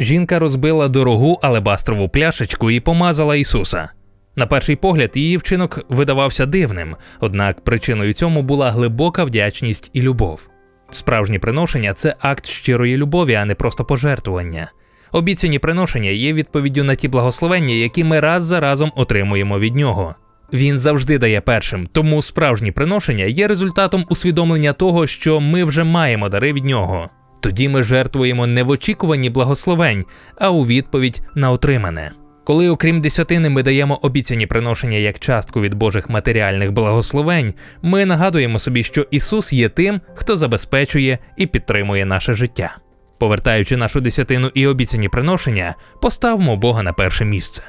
Жінка розбила дорогу алебастрову пляшечку і помазала Ісуса. На перший погляд, її вчинок видавався дивним, однак причиною цьому була глибока вдячність і любов. Справжні приношення це акт щирої любові, а не просто пожертвування. Обіцяні приношення є відповіддю на ті благословення, які ми раз за разом отримуємо від нього. Він завжди дає першим, тому справжні приношення є результатом усвідомлення того, що ми вже маємо дари від нього. Тоді ми жертвуємо не в очікуванні благословень, а у відповідь на отримане. Коли, окрім десятини, ми даємо обіцяні приношення як частку від Божих матеріальних благословень, ми нагадуємо собі, що Ісус є тим, хто забезпечує і підтримує наше життя. Повертаючи нашу десятину і обіцяні приношення, поставмо Бога на перше місце.